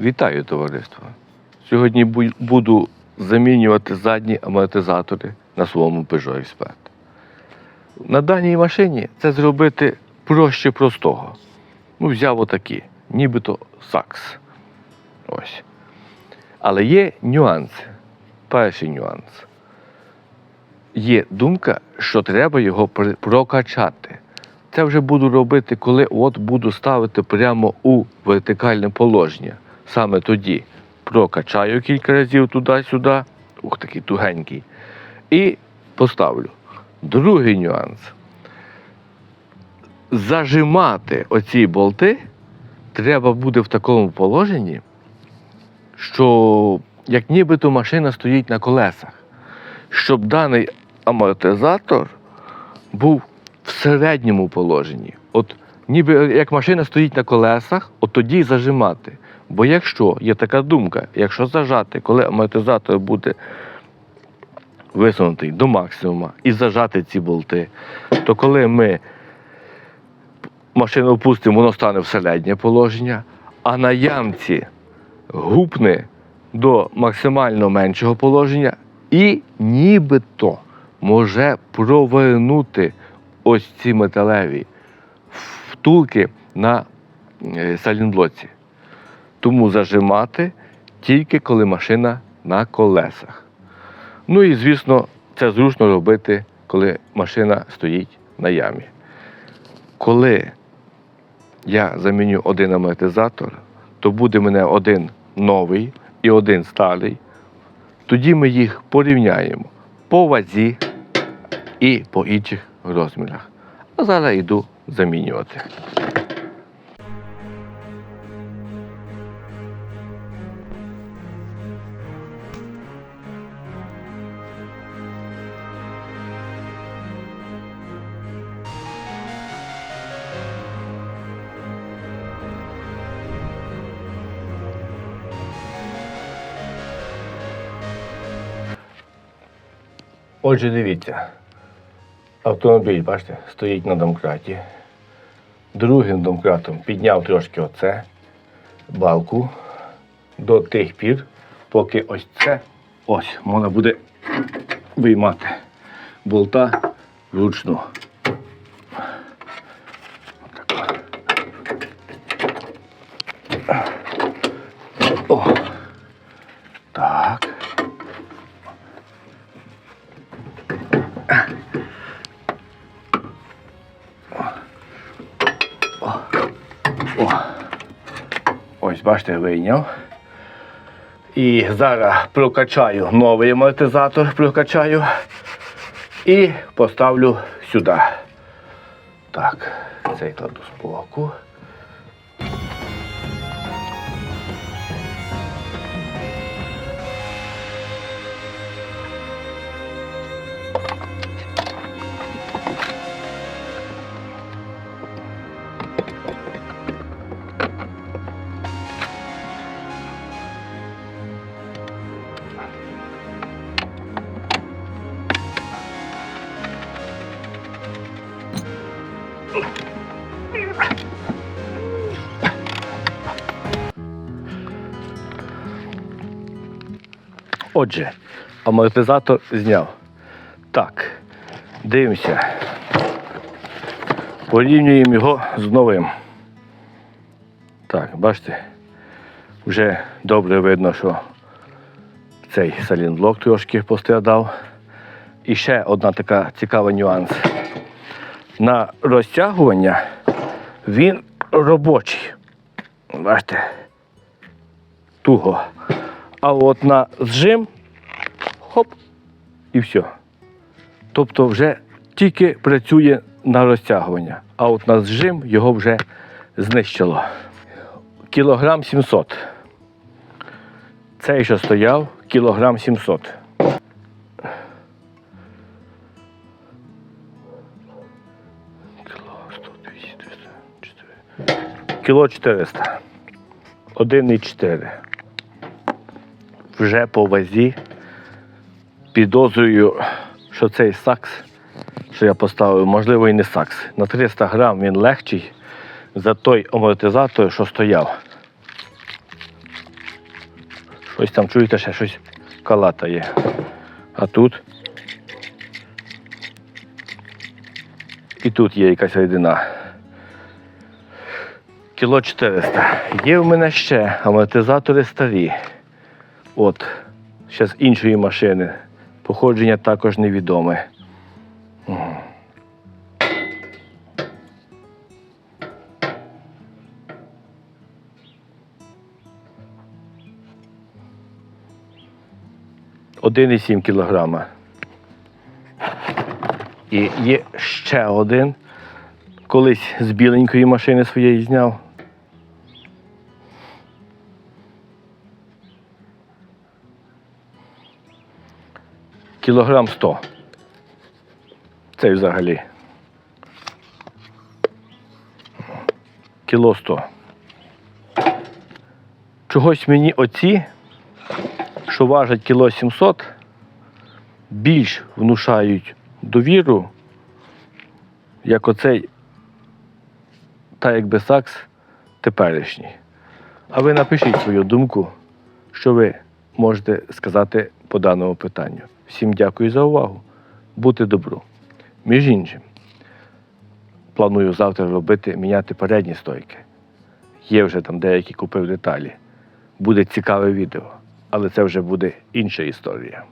Вітаю, товариство! Сьогодні буду замінювати задні амортизатори на своєму Peugeot Expert. На даній машині це зробити проще простого. Ну, взяв отакі, нібито сакс. Ось. Але є нюанси. Перший нюанс. Є думка, що треба його прокачати. Це вже буду робити, коли от буду ставити прямо у вертикальне положення. Саме тоді прокачаю кілька разів туди-сюди, ух такий тугенький, і поставлю. Другий нюанс. Зажимати оці болти треба буде в такому положенні, що як нібито машина стоїть на колесах, щоб даний амортизатор був в середньому положенні. От ніби як машина стоїть на колесах, от тоді зажимати. Бо якщо є така думка, якщо зажати, коли амортизатор буде висунутий до максимума і зажати ці болти, то коли ми машину опустимо, воно стане в середнє положення, а на ямці гупне до максимально меншого положення і нібито може провернути ось ці металеві втулки на е, салінблоці. Тому зажимати тільки коли машина на колесах. Ну і, звісно, це зручно робити, коли машина стоїть на ямі. Коли я заміню один амортизатор, то буде в мене один новий і один старий. Тоді ми їх порівняємо по вазі і по інших розмірах. А зараз йду замінювати. Отже, дивіться. Автомобіль, бачите, стоїть на домкраті. Другим домкратом підняв трошки оце, балку до тих пір, поки ось це ось можна буде виймати болта вручну. Ось, бачите, вийняв. І зараз прокачаю новий амортизатор, прокачаю і поставлю сюди. Так, цей кладу з боку. Отже, амортизатор зняв. Так, дивимося. Порівнюємо його з новим. Так, бачите, вже добре видно, що цей салінблок трошки пострадав. І ще одна така цікава нюанс. На розтягування він робочий. Бачите, туго. А от на зжим хоп, і все. Тобто вже тільки працює на розтягування, а от на зжим його вже знищило. Кілограм 700. Цей, що стояв, кілограм 700. Кіло 400. 1,4 вже по вазі. Підозрюю, що цей сакс, що я поставив, можливо, і не сакс. На 300 грам він легший за той амортизатор, що стояв. Щось там чуєте, ще щось калатає. А тут. І тут є якась рідина. Кіло 400. Є в мене ще амортизатори старі. От, ще з іншої машини. Походження також невідоме. Один і сім кілограма. І є ще один. Колись з біленької машини своєї зняв. Кілограм 100. Це взагалі. Кіло 100. Чогось мені оці, що важать кіло 700, більш внушають довіру, як оцей, та якби сакс теперішній. А ви напишіть свою думку, що ви можете сказати по даному питанню. Всім дякую за увагу. Бути добру. Між іншим, планую завтра робити, міняти передні стойки. Є вже там деякі купив деталі. Буде цікаве відео, але це вже буде інша історія.